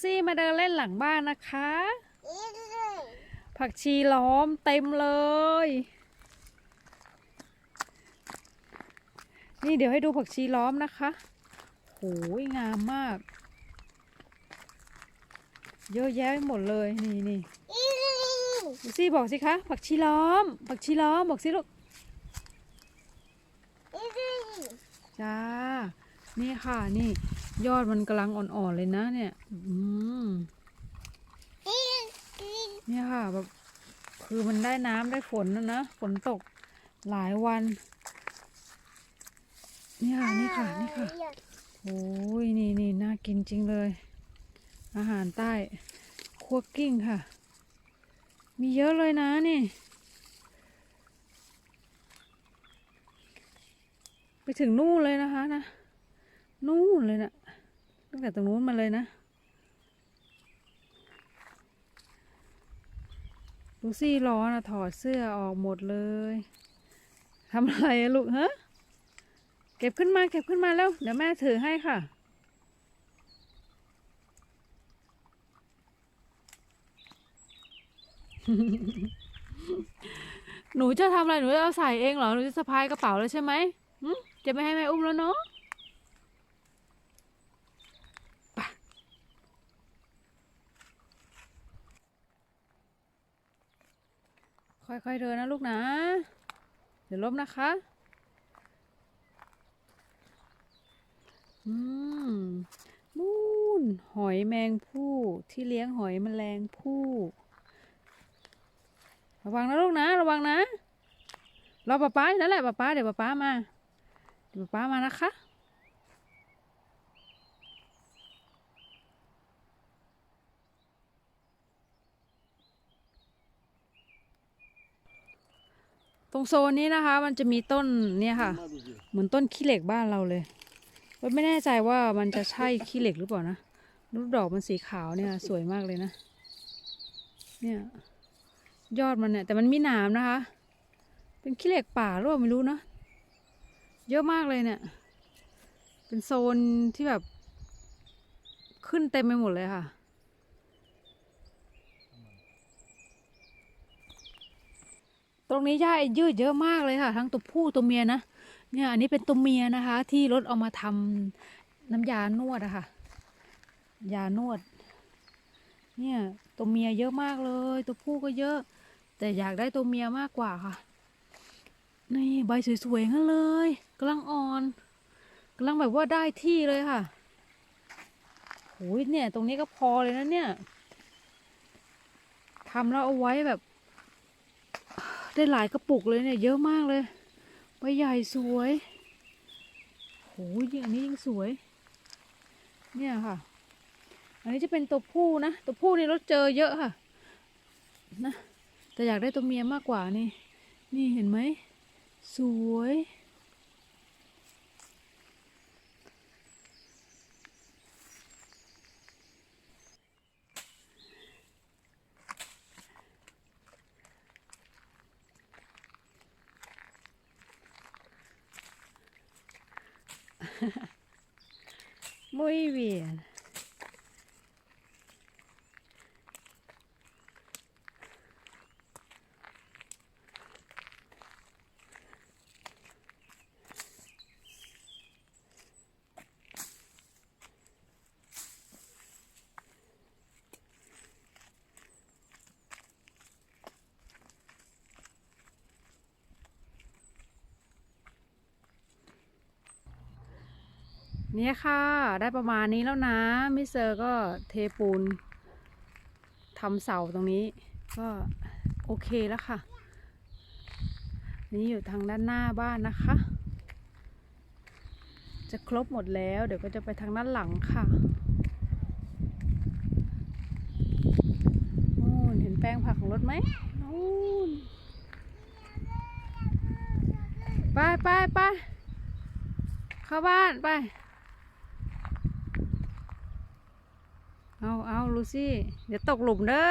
ซี่มาเดินเล่นหลังบ้านนะคะ ผักชีล้อมเต็มเลย นี่เดี๋ยวให้ดูผักชีล้อมนะคะ โหยงามมาก เยอะแยะไปหมดเลยนี่นี่ลูซี่บอกสิคะผักชีล้อม ผักชีล้อมบอกสิลูกจ้า นี่ค่ะนี่ ยอดมันกำลังอ่อนๆเลยนะเนี่ยอืมเนี่ยค่ะแบบคือมันได้น้ำได้ฝนนะนะฝนตกหลายวัน นี่ค่ะนี่ค่ะนี่ค่ะโอ้ยนี่นี่น่ากินจริงเลย อาหารใต้คั่วกิ้งค่ะ มีเยอะเลยนะนี่ ไปถึงนู่นเลยนะคะนะ นู่นเลยนะ ตั้งแต่ตรงนู้นมาเลยนะลูซี่ร้อนอะถอดเสื้อออกหมดเลยทำอะไรอะลูกฮะเก็บขึ้นมาเก็บขึ้นมาแล้ว เดี๋ยวแม่ถือให้ค่ะ หนูจะทำอะไร หนูจะเอาใส่เองเหรอ หนูจะสะพายกระเป๋าเลยใช่ไหมจะไม่ให้แม่อุ้มแล้วเนาะ ค่อยๆเดินนะลูกนะ เดี๋ยวล้มนะคะ อืมนู่นหอยแมงผู้ที่เลี้ยงหอยแมลงผู้ระวังนะลูกนะ ระวังนะรอป๊าป๊าอยู่นั่นแหละป๊าป๊าเดี๋ยวป๊าป๊ามาเดี๋ยวป๊าป๊ามานะคะ ตรงโซนนี้นะคะ มันจะมีต้นเนี่ยค่ะ เหมือนต้นขี้เหล็กบ้านเราเลยไม่แน่ใจว่ามันจะใช่ขี้เหล็กหรือเปล่านะลูกดอกมันสีขาวเนี่ยสวยมากเลยนะ เนี่ย ยอดมันเนี่ย แต่มันมีหนามนะคะ เป็นขี้เหล็กป่าหรือเปล่าไม่รู้นะเยอะมากเลยเนี่ย เป็นโซนที่แบบ ขึ้นเต็มไปหมดเลยค่ะ ตรงนี้หญ้ายืดเยอะมากเลยค่ะ ทั้งตัวผู้ตัวเมียนะเนี่ยอันนี้เป็นตัวเมียนะคะ ที่รถเอามาทำน้ำยานวดอะค่ะ ยานวด เนี่ยตัวเมียเยอะมากเลย ตัวผู้ก็เยอะ แต่อยากได้ตัวเมียมากกว่าค่ะ นี่ใบสวยๆงั้นเลยกำลังอ่อนกำลังแบบว่าได้ที่เลยค่ะโอ้ยเนี่ย ตรงนี้ก็พอเลยนะเนี่ยทำแล้วเอาไว้แบบ ได้หลายกระปุกเลยเนี่ยเยอะมากเลยใบใหญ่สวยโอ้ยยิ่งอันนี้ยิ่งสวย เนี่ยค่ะ อันนี้จะเป็นตัวผู้นะตัวผู้นี่รถเจอเยอะค่ะ นะแต่อยากได้ตัวเมียมากกว่านี่ นี่เห็นไหมสวย Muy bien. เนี่ยค่ะ ได้ประมาณนี้แล้วนะมิเซอร์ก็เทปูนทำเสาตรงนี้ ก็โอเคแล้วค่ะ นี่อยู่ทางด้านหน้าบ้านนะคะ จะครบหมดแล้ว เดี๋ยวก็จะไปทางด้านหลังค่ะนู่นเห็นแปลงผักของรถไหมนู่นไปไปไปเข้าบ้านไป เอาเอาลูซี่ เดี๋ยวตกหลุมเด้อ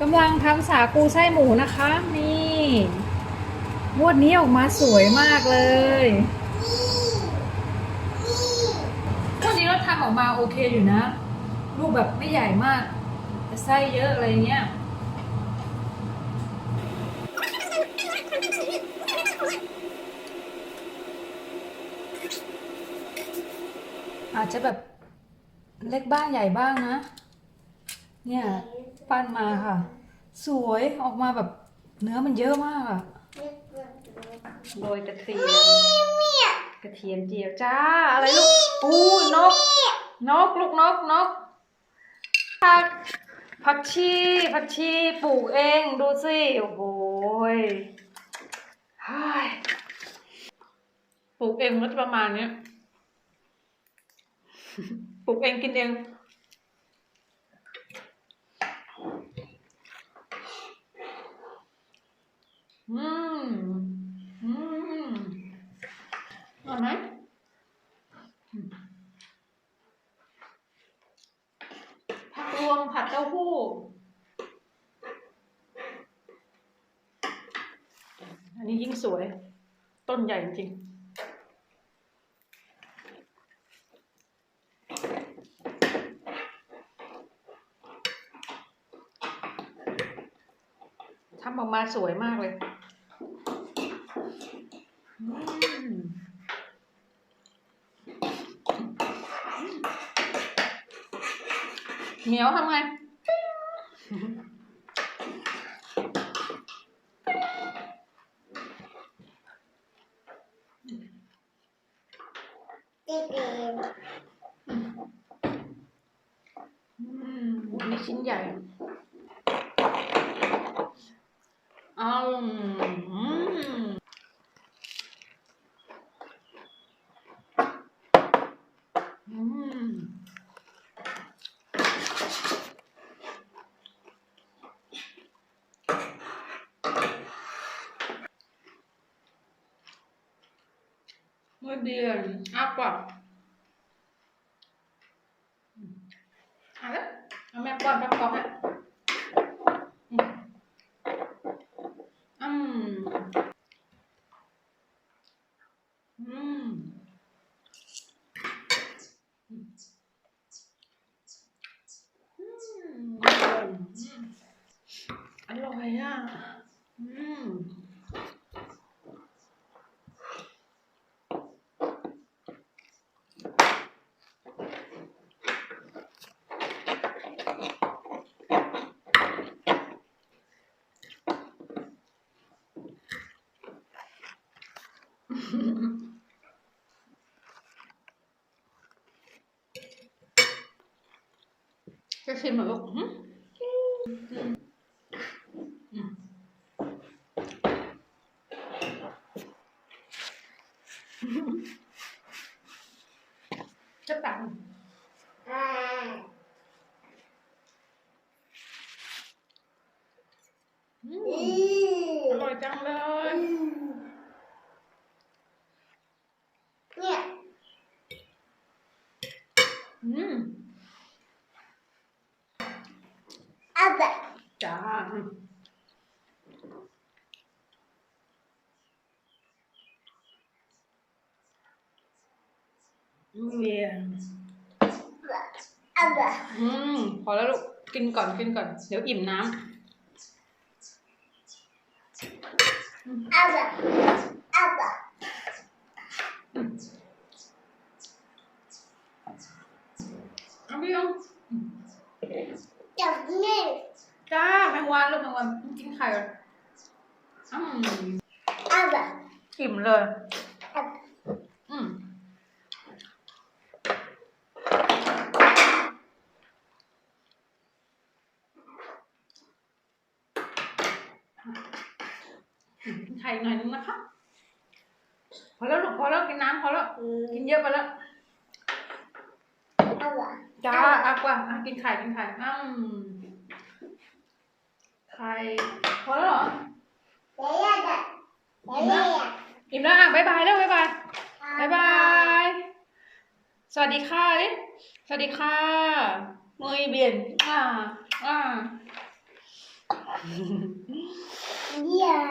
กำลังทำสาคูไส้หมูนะคะ นี่งวดนี้ออกมาสวยมากเลยวดนี้เราทางออกมาโอเคอยู่นะ ลูกแบบไม่ใหญ่มาก แต่ไส้เยอะอะไรเงี้ยอาจจะแบบ เล็กบ้างใหญ่บ้างนะ เนี่ยปั้นมาค่ะ สวยออกมาแบบเนื้อมันเยอะมากอะโรยกระเทียมกระเทียมเจียวจ้าอะไรลูกอู้นก นกลูกนกนกผักผักชีผักชีปลูกเองดูสิโอ้โหยเฮ้ยปลูกเองก็จะประมาณเนี้ย ปลูกเองกินเอง อืม อืมอร่อยไหมผักรวมผัดเต้าหู้อันนี้ยิ่งสวย ต้นใหญ่จริง ทำออกมาสวยมากเลยอืมเหนียวทำไงอืมอันนี้ชิ้นใหญ่ อืมอืมอืม muy bien agua เอาละเอาแม่ป้อนป้อนป้อนให้อืมอืมอืมอืม อร่อยอะอืมจะชิมเหรอลูกหืมอืมอืม จะตังอืมอร่อยจัง เรียอืมเบี้ยนอืมพอแล้วลูก กินก่อนกินก่อน เดี๋ยวอิ่มน้เอาบบเอาบบำเอาพี่ยงจับนี่จ้าแมงวันลูกแมงวันกินไข่ก่อนอืมอาบบอิ่มเลย เอาแบบ อืม อืมกินไข่หน่อยนึงนะคะ พอแล้วลูกพอแล้วกินน้ำพอแล้วกินเยอะไปแล้วเอาแบบจ้าอะกว่าอะกินไข่กินไข่อืมไข่พอแล้วเหรอเดี๋ยวจะเดี๋ยวจะอิ่มแล้วอะบ๊ายบายแล้วบ๊ายบายบ๊ายบาย สวัสดีค่ะดิสวัสดีค่ะมือเบียนอ่าอ่า ใหญ่